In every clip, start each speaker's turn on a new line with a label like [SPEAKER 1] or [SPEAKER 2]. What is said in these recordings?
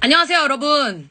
[SPEAKER 1] 안녕하세요, 여러분.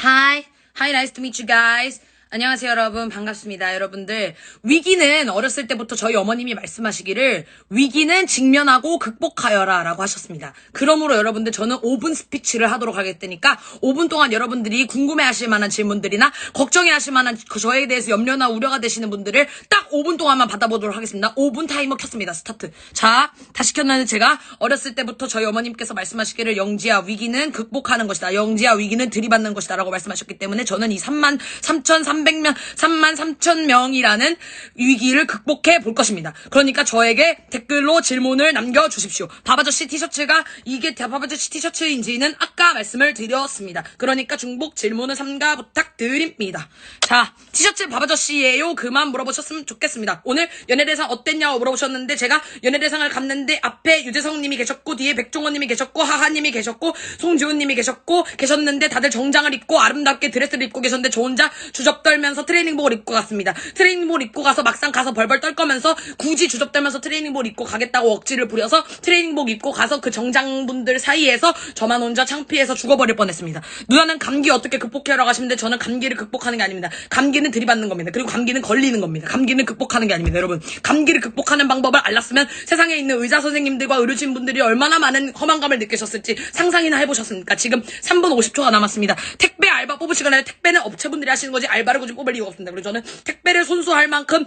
[SPEAKER 1] Hi. Hi, nice to meet you guys. 안녕하세요, 여러분. 반갑습니다. 여러분들. 위기는 어렸을 때부터 저희 어머님이 말씀하시기를 위기는 직면하고 극복하여라 라고 하셨습니다. 그러므로 여러분들 저는 5분 스피치를 하도록 하겠다니까 5분 동안 여러분들이 궁금해 하실 만한 질문들이나 걱정해 하실 만한 그 저에 대해서 염려나 우려가 되시는 분들을 딱 5분 동안만 받아보도록 하겠습니다. 5분 타이머 켰습니다. 스타트. 자, 다시 켰나는 제가 어렸을 때부터 저희 어머님께서 말씀하시기를 영지야 위기는 극복하는 것이다. 영지야 위기는 들이받는 것이다. 라고 말씀하셨기 때문에 저는 이 3만 3,300명, 3만 3천 명이라는 위기를 극복해 볼 것입니다. 그러니까 저에게 댓글로 질문을 남겨주십시오. 바바저씨 티셔츠가 이게 바바저씨 티셔츠인지는 아까 말씀을 드렸습니다. 그러니까 중복 질문을 삼가 부탁드립니다. 자, 티셔츠 바바저씨예요. 그만 물어보셨으면 좋겠습니다. 오늘 연예대상 어땠냐고 물어보셨는데 제가 연예대상을 갔는데 앞에 유재성님이 계셨고 뒤에 백종원님이 계셨고 하하님이 계셨고 송지훈님이 계셨고 계셨는데 다들 정장을 입고 아름답게 드레스를 입고 계셨는데 저 혼자 주접 떨면서 트레이닝복을 입고 갔습니다. 트레이닝복을 입고 가서 막상 가서 벌벌 떨 거면서 굳이 주접 떨면서 트레이닝복을 입고 가겠다고 억지를 부려서 트레이닝복 입고 가서 그 정장분들 사이에서 저만 혼자 창피해서 죽어버릴 뻔했습니다. 누나는 감기 어떻게 극복해라고 하시는데 저는 감기를 극복하는 게 아닙니다. 감기는 들이받는 겁니다. 그리고 감기는 걸리는 겁니다. 감기는 극복하는 게 아닙니다, 여러분. 감기를 극복하는 방법을 알았으면 세상에 있는 의사 선생님들과 의료진 분들이 얼마나 많은 허망감을 느끼셨을지 상상이나 해보셨습니까? 지금 3분 50초가 남았습니다. 택배 알바 뽑으시거나 택배는 업체분들이 하시는 거지 알바를 굳이 뽑을 이유가 없습니다. 그리고 저는 택배를 손수할 만큼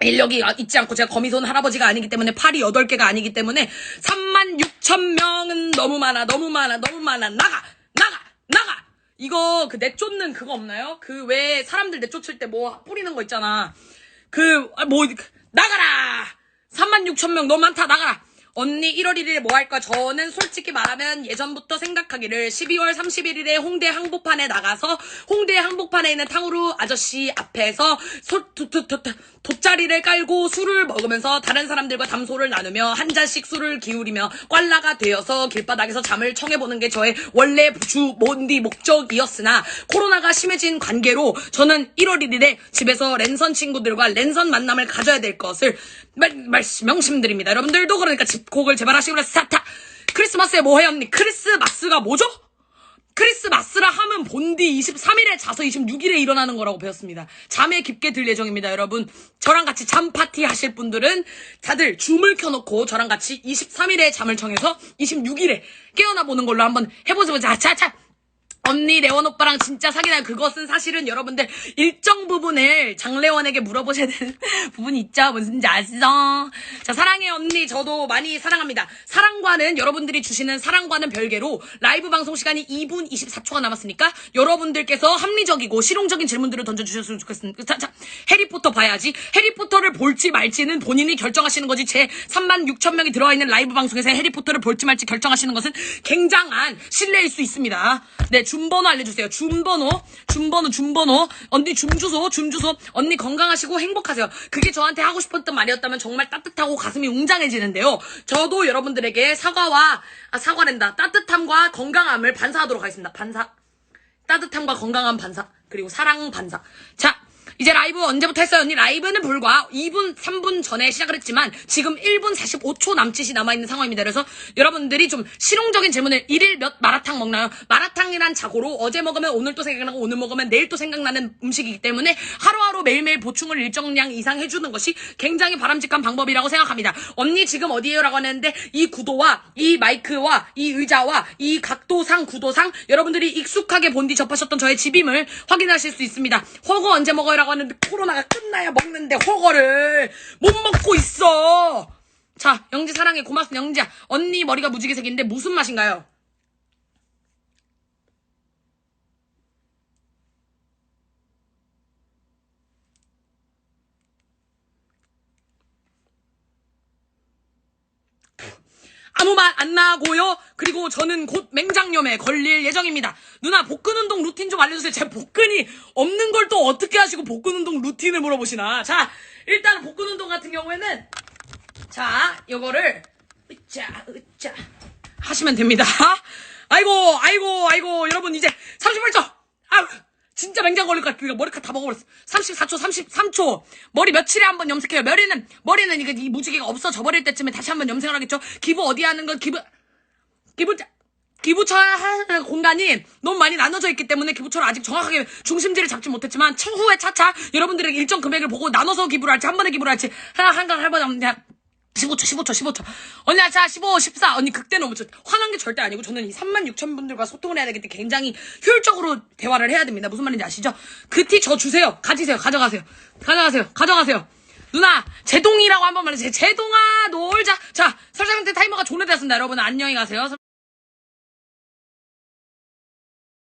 [SPEAKER 1] 인력이 있지 않고 제가 거미손 할아버지가 아니기 때문에 팔이 8개가 아니기 때문에 3만 6천 명은 너무 많아 너무 많아 너무 많아 나가 나가 나가 이거 그 내쫓는 그거 없나요? 그 왜 사람들 내쫓을 때 뭐 뿌리는 거 있잖아 그뭐 나가라! 3만 6천 명 너무 많다 나가라 언니 1월 1일에 뭐 할까? 저는 솔직히 말하면 예전부터 생각하기를 12월 31일에 홍대 항복판에 나가서 홍대 항복판에 있는 탕후루 아저씨 앞에서 돗자리를 깔고 술을 먹으면서 다른 사람들과 담소를 나누며 한 잔씩 술을 기울이며 꽐라가 되어서 길바닥에서 잠을 청해보는 게 저의 원래 주 몬디 목적이었으나 코로나가 심해진 관계로 저는 1월 1일에 집에서 랜선 친구들과 랜선 만남을 가져야 될 것을 말, 말, 명심드립니다. 여러분들도 그러니까 집콕을 제발 하시고 사타 크리스마스에 뭐 해요 언니? 크리스마스가 뭐죠? 크리스마스라 하면 본디 23일에 자서 26일에 일어나는 거라고 배웠습니다. 잠에 깊게 들 예정입니다, 여러분. 저랑 같이 잠 파티 하실 분들은 다들 줌을 켜놓고 저랑 같이 23일에 잠을 청해서 26일에 깨어나 보는 걸로 한번 해보세요. 자, 자, 자. 언니 레원 오빠랑 진짜 사귀나 그것은 사실은 여러분들 일정 부분을 장래원에게 물어보셔야 되는 부분이 있죠. 무슨지 아시죠? 자 사랑해 언니. 저도 많이 사랑합니다. 사랑과는 여러분들이 주시는 사랑과는 별개로 라이브 방송 시간이 2분 24초가 남았으니까 여러분들께서 합리적이고 실용적인 질문들을 던져주셨으면 좋겠습니다. 자, 자 해리포터 봐야지. 해리포터를 볼지 말지는 본인이 결정하시는 거지. 제 3만 6천 명이 들어와 있는 라이브 방송에서 해리포터를 볼지 말지 결정하시는 것은 굉장한 신뢰일 수 있습니다. 네 줌번호 알려주세요. 줌번호, 줌번호, 줌번호. 언니 줌주소, 줌주소. 언니 건강하시고 행복하세요. 그게 저한테 하고 싶었던 말이었다면 정말 따뜻하고 가슴이 웅장해지는데요. 저도 여러분들에게 사과와, 아, 사과랜다. 따뜻함과 건강함을 반사하도록 하겠습니다. 반사. 따뜻함과 건강함 반사. 그리고 사랑 반사. 자, 이제 라이브 언제부터 했어요? 언니 라이브는 불과 2분, 3분 전에 시작을 했지만 지금 1분 45초 남짓이 남아있는 상황입니다. 그래서 여러분들이 좀 실용적인 질문을 일일 몇 마라탕 먹나요? 마라탕이란 자고로 어제 먹으면 오늘 또 생각나고 오늘 먹으면 내일 또 생각나는 음식이기 때문에 하루하루 매일매일 보충을 일정량 이상 해주는 것이 굉장히 바람직한 방법이라고 생각합니다. 언니 지금 어디에요? 라고 하는데 이 구도와 이 마이크와 이 의자와 이 각도상 구도상 여러분들이 익숙하게 본디 접하셨던 저의 집임을 확인하실 수 있습니다. 허거 언제 먹어요? 라고 하는데 코로나가 끝나야 먹는데 허거를 못 먹고 있어. 자, 영지 사랑해. 고맙습니다. 영지야. 언니 머리가 무지개색인데 무슨 맛인가요? 아무 말 안 나고요. 그리고 저는 곧 맹장염에 걸릴 예정입니다. 누나 복근 운동 루틴 좀 알려주세요. 제 복근이 없는 걸 또 어떻게 하시고 복근 운동 루틴을 물어보시나. 자, 일단 복근 운동 같은 경우에는 자, 요거를 으짜 으짜 하시면 됩니다. 아이고 아이고 아이고 여러분 이제 38초. 아 진짜 맹장 걸릴 것 같아. 그러니까 머리카락 다 먹어버렸어. 34초, 33초. 머리 며칠에 한 번 염색해요. 머리는, 머리는 이게 이 무지개가 없어져 버릴 때쯤에 다시 한 번 염색을 하겠죠. 기부 어디 하는 건 기부, 기부, 자, 기부처 하- 공간이 너무 많이 나눠져 있기 때문에 기부처를 아직 정확하게 중심지를 잡지 못했지만 추후에 차차 여러분들의 일정 금액을 보고 나눠서 기부를 할지 한 번에 기부를 할지 하나 한강 할번 하면 15초, 15초, 15초. 언니, 아, 자, 15, 14. 언니, 극대 너무, 저, 화난 게 절대 아니고, 저는 이 3만 6천 분들과 소통을 해야 되기 때문에 굉장히 효율적으로 대화를 해야 됩니다. 무슨 말인지 아시죠? 그 티 저 주세요. 가지세요. 가져가세요. 가져가세요. 가져가세요. 누나, 제동이라고 한 번만 해주세요. 제동아, 놀자. 자, 설정한테 타이머가 종료되었습니다. 여러분, 안녕히 가세요.